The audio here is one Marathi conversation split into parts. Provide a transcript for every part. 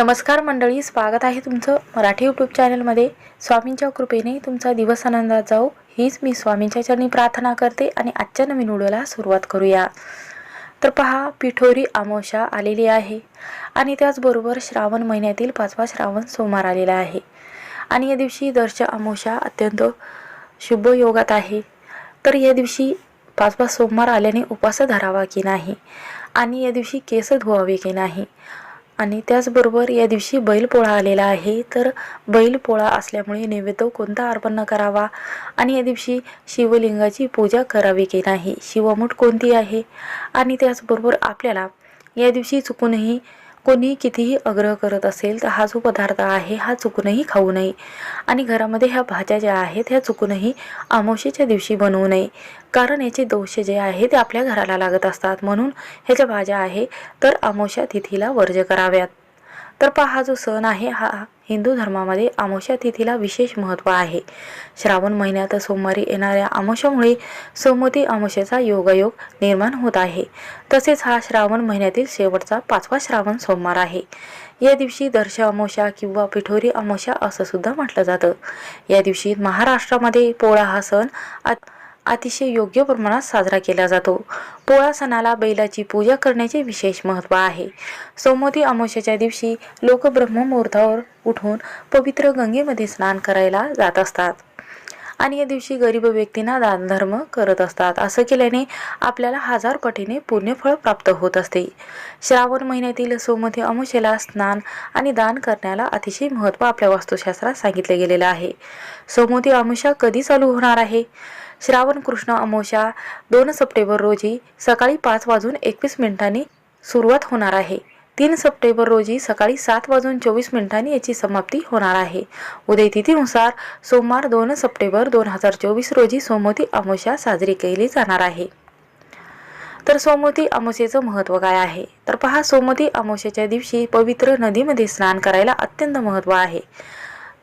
नमस्कार मंडळी स्वागत आहे तुमचं मराठी यूट्यूब चॅनलमध्ये स्वामींच्या कृपेने तुमचा दिवस आनंदात जाऊ हीच मी स्वामींच्या चरणी प्रार्थना करते आणि आजच्या नवीन व्हिडिओला सुरुवात करूया. तर पहा पिठोरी अमावस्या आलेली आहे आणि त्याचबरोबर श्रावण महिन्यातील पाचवा श्रावण सोमवार आलेला आहे. आणि या दिवशी दर्श अमावस्या अत्यंत शुभ योगात आहे. तर या दिवशी पाचवा सोमवार आल्याने उपास धरावा की नाही? आणि या दिवशी केस धुवावे की नाही? आणि त्याचबरोबर या दिवशी बैलपोळा आलेला आहे. तर बैलपोळा असल्यामुळे नैवेद्य कोणता अर्पण करावा आणि या दिवशी शिवलिंगाची पूजा करावी की नाही शिवमूठ कोणती आहे? आणि त्याचबरोबर आपल्याला या दिवशी चुकूनही कोणी कितीही आग्रह करत असेल तर हा जो पदार्थ आहे हा चुकूनही खाऊ नये. आणि घरामध्ये ह्या भाज्या ज्या आहेत ह्या चुकूनही अमावस्येच्या दिवशी बनवू नये. कारण याचे दोष जे आहे ते आपल्या घराला लागत असतात. म्हणून ह्याच्या भाज्या आहे तर अमावस्या तिथीला वर्ज कराव्यात. तर पहा हा जो सण आहे हा हिंदू धर्मामध्ये अमावस्या तिथीला विशेष महत्त्व आहे. श्रावण महिन्यात सोमवारी येणाऱ्या अमावस्यामुळे सोमवती अमावस्येचा योगायोग निर्माण होत आहे. तसेच हा श्रावण महिन्यातील शेवटचा पाचवा श्रावण सोमवार आहे. या दिवशी दर्श अमोशा किंवा पिठोरी अमोशा असं सुद्धा म्हटलं जातं. या दिवशी महाराष्ट्रामध्ये पोळा हा सण आ अतिशय योग्य प्रमाणात साजरा केला जातो. पोळा सणाला बैलाची पूजा करण्याचे विशेष महत्त्व आहे. सोमवती अमावस्याच्या दिवशी लोक ब्रह्ममुहूर्तावर उठून पवित्र गंगेमध्ये स्नान करायला जात असतात. आणि या दिवशी गरीब व्यक्तींना दानधर्म करत असतात. असं केल्याने आपल्याला हजार पटीने पुण्यफळ प्राप्त होत असते. श्रावण महिन्यातील सोमवती अमुषेला स्नान आणि दान करण्याला अतिशय महत्त्व आपल्या वास्तुशास्त्रात सांगितले गेलेलं आहे. सोमवती अमुषा कधी चालू होणार आहे? श्रावण कृष्ण अमोशा दोन सप्टेंबर रोजी सकाळी पाच वाजून एकवीस मिनिटांनी सुरुवात होणार आहे. तीन सप्टेंबर रोजी सकाळी सात वाजून चोवीस मिनिटांनी याची समाप्ती होणार आहे. उदय तिथीनुसार सोमवार दोन सप्टेंबर दोन हजार चोवीस रोजी सोमवती अमोशा साजरी केली जाणार आहे. तर सोमवती अमोशेचं महत्त्व काय आहे? तर पहा सोमवती अमोशेच्या दिवशी पवित्र नदीमध्ये स्नान करायला अत्यंत महत्त्व आहे.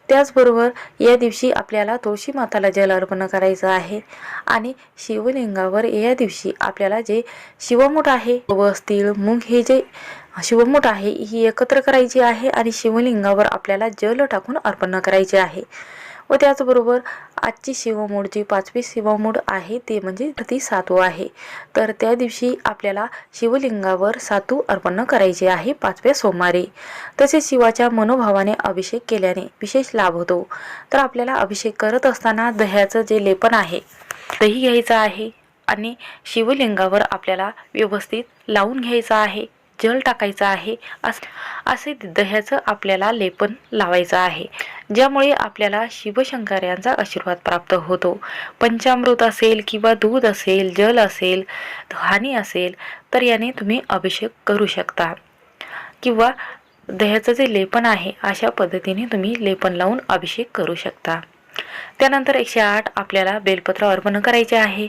त्याचबरोबर या दिवशी आपल्याला तुळशी माताला जल अर्पण करायचं आहे. आणि शिवलिंगावर या दिवशी आपल्याला जे शिवमूठ आहे गवस तीळ मूग हे जे शिवमूठ आहे ही एकत्र करायची आहे आणि शिवलिंगावर आपल्याला जल टाकून अर्पण करायचे आहे. व त्याचबरोबर आजची शिवमूळ जी पाचवी शिवमूळ आहे ते म्हणजे ती सातू आहे. तर त्या दिवशी आपल्याला शिवलिंगावर सातू अर्पण करायचे आहे पाचव्या सोमवारी. तसेच शिवाच्या मनोभावाने अभिषेक केल्याने विशेष लाभ होतो. तर आपल्याला अभिषेक करत असताना दह्याचं जे लेपन आहे दही घ्यायचं आहे आणि शिवलिंगावर आपल्याला व्यवस्थित लावून घ्यायचं आहे. जल टाकायचं आहे. असे दह्याचं आपल्याला लेपन लावायचं आहे. ज्यामुळे आपल्याला शिवशंकरांचा आशीर्वाद प्राप्त होतो. पंचामृत असेल किंवा दूध असेल जल असेल हानी असेल तर याने तुम्ही अभिषेक करू शकता. किंवा दह्याचं जे लेपन आहे अशा पद्धतीने तुम्ही लेपन लावून अभिषेक करू शकता. त्यानंतर एकशे आठ आपल्याला बेलपत्र अर्पण करायचे आहे.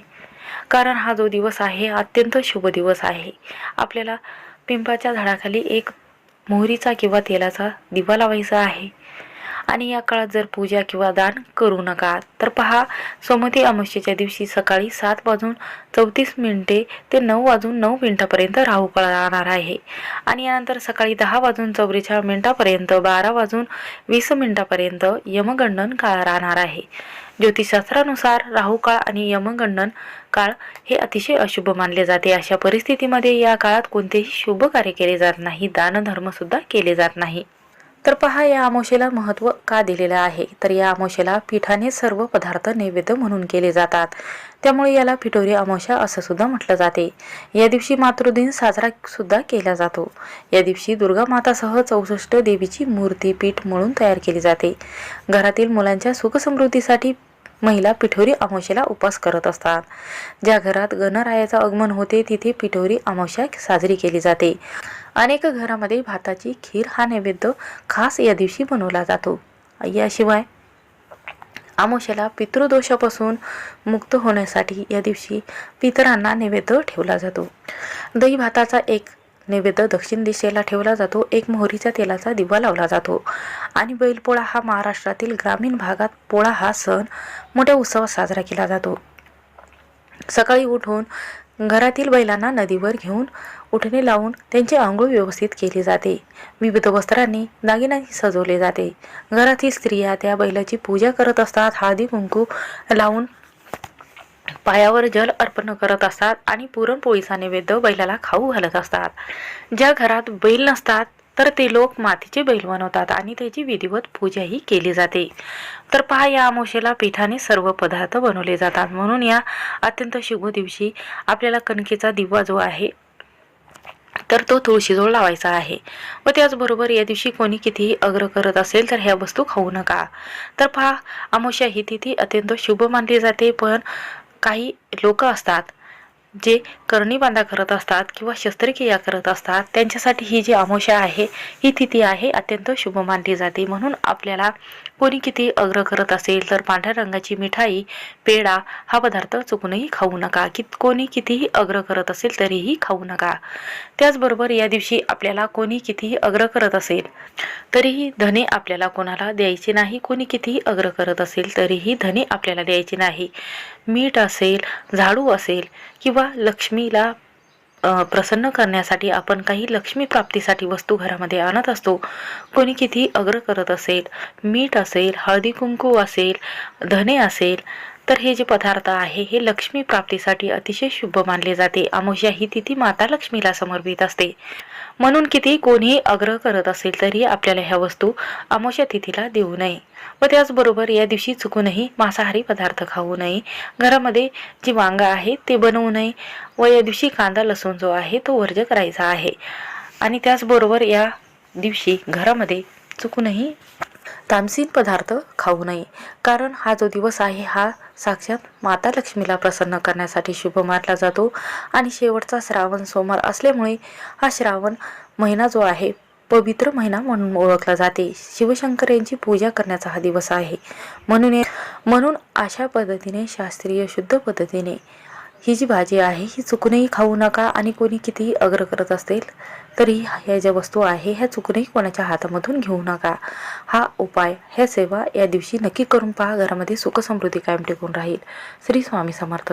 कारण हा जो दिवस आहे अत्यंत शुभ दिवस आहे. आपल्याला पिंपाच्या झाडाखाली एक मोहरीचा किंवा तेलाचा दिवा लावायचा आहे. आणि या काळात जर पूजा किंवा दान करू नका तर पहा सोमती अमावस्येच्या दिवशी सकाळी सात वाजून चौतीस मिनिटे ते नऊ वाजून नऊ मिनिटापर्यंत राहू काळ राहणार आहे. आणि यानंतर सकाळी दहा वाजून चौवेचाळीस मिनिटापर्यंत बारा वाजून वीस मिनिटापर्यंत यमगंडन काळ राहणार आहे. ज्योतिषशास्त्रानुसार राहू काळ आणि यमगंडन काळ हे अतिशय अशुभ मानले जाते. अशा परिस्थितीमध्ये या काळात कोणतेही शुभ कार्य केले जात नाही दानधर्मसुद्धा केले जात नाही. तर पहा या अमावस्येला महत्त्व का दिलेलं आहे? तर या अमावस्येला पिठाने सर्व पदार्थ नैवेद्य म्हणून केले जातात. त्यामुळे याला पिठोरी अमावस्या असं सुद्धा म्हटलं जाते. या दिवशी मातृदिन साजरा सुद्धा केला जातो. या दिवशी दुर्गा मातासह चौसष्ट देवीची मूर्ती पीठ म्हणून तयार केली जाते. घरातील मुलांच्या सुखसमृद्धीसाठी महिला पिठोरी अमावस्येला उपास करत असतात. ज्या घरात गणरायाचं आगमन होते तिथे पिठोरी अमावस्या साजरी केली जाते. अनेक घरामध्ये भाताची खीर हा नैवेद्य खास या दिवशी बनवला जातो. याशिवाय आमोशेला पितृदोषापासून मुक्त होण्यासाठी या दिवशी पितरांना नैवेद्य ठेवला जातो. दही भाताचा एक नैवेद्य दक्षिण दिशेला ठेवला जातो. एक मोहरीच्या तेलाचा दिवा लावला जातो. आणि बैलपोळा हा महाराष्ट्रातील ग्रामीण भागात पोळा हा सण मोठ्या उत्सवात साजरा केला जातो. सकाळी उठून घरातील बैलांना नदीवर घेऊन उठणे लावून त्यांची आंघोळ व्यवस्थित केली जाते. विविध वस्त्रांनी दागिन्यांनी सजवले जाते. घरातील स्त्रिया त्या बैलाची पूजा करत असतात. हळदी कुंकू लावून पायावर जल अर्पण करत असतात आणि पुरणपोळीचा नैवेद्य बैलाला खाऊ घालत असतात. ज्या घरात बैल नसतात तर ते लोक मातीचे बैल बनवतात आणि त्याची विधिवत पूजाही केली जाते. तर पहा या अमावस्येला पिठाने सर्व पदार्थ बनवले जातात. म्हणून या अत्यंत शुभ दिवशी आपल्याला कणकेचा दिवा जो आहे तर तो तुळशीजवळ लावायचा आहे. व त्याचबरोबर या दिवशी कोणी कितीही अग्र करत असेल तर ह्या वस्तू खाऊ नका. तर पहा अमावस्या ही तिथी अत्यंत शुभ मानली जाते पण काही लोक असतात जे करणी बांधा करत असतात किंवा शस्त्रक्रिया करत असतात त्यांच्यासाठी ही जी अमावस्या आहे ही तिथी आहे अत्यंत शुभ मानली जाते. म्हणून आपल्याला कोणी किती अग्र करत असेल तर पांढऱ्या रंगाची मिठाई पेढा हा पदार्थ चुकूनही खाऊ नका. की कोणी कितीही अग्र करत असेल तरीही खाऊ नका. त्याचबरोबर या दिवशी आपल्याला कोणी कितीही अग्र करत असेल तरीही धने आपल्याला कोणाला द्यायचे नाही. कोणी कितीही अग्र करत असेल तरीही धने आपल्याला द्यायचे नाही. मीठ असेल झाडू असेल किंवा लक्ष्मीला प्रसन्न करण्यासाठी आपण काही लक्ष्मी प्राप्तीसाठी वस्तू घरामध्ये आणत असतो. कोणी किती अग्र करत असेल मीठ असेल हळदी कुंकू असेल धने असेल तर हे जे पदार्थ आहे हे लक्ष्मी प्राप्तीसाठी अतिशय शुभ मानले जाते. अमावस्या ही तिथी माता लक्ष्मीला समर्पित असते. म्हणून किती कोणीही आग्रह करत असेल तरी आपल्याला ह्या वस्तू अमावस्या तिथीला देऊ नये. व त्याचबरोबर या दिवशी चुकूनही मांसाहारी पदार्थ खाऊ नये. घरामध्ये जी वांग आहे ते बनवू नये. व या दिवशी कांदा लसूण जो आहे तो वर्ज करायचा आहे. आणि त्याचबरोबर या दिवशी घरामध्ये चुकूनही तामसीन पदार्थ खाऊ नये. कारण हा जो दिवस आहे हा साक्षात माता लक्ष्मीला प्रसन्न करण्यासाठी शुभ मानला जातो आणि शेवटचा श्रावण सोमवार असल्यामुळे हा श्रावण महिना जो आहे पवित्र महिना म्हणून ओळखला जाते. शिवशंकर यांची पूजा करण्याचा हा दिवस आहे. म्हणून म्हणून अशा पद्धतीने शास्त्रीय शुद्ध पद्धतीने ही जी भाजी आहे ही चुकूनही खाऊ नका आणि कोणी कितीही अग्र करत असेल तरी ह्या ज्या वस्तू आहे ह्या चुकूनही कोणाच्या हातामधून घेऊ नका. हा उपाय ह्या सेवा या दिवशी नक्की करून पहा. घरामध्ये सुख समृद्धी कायम टिकून राहील. श्री स्वामी समर्थ.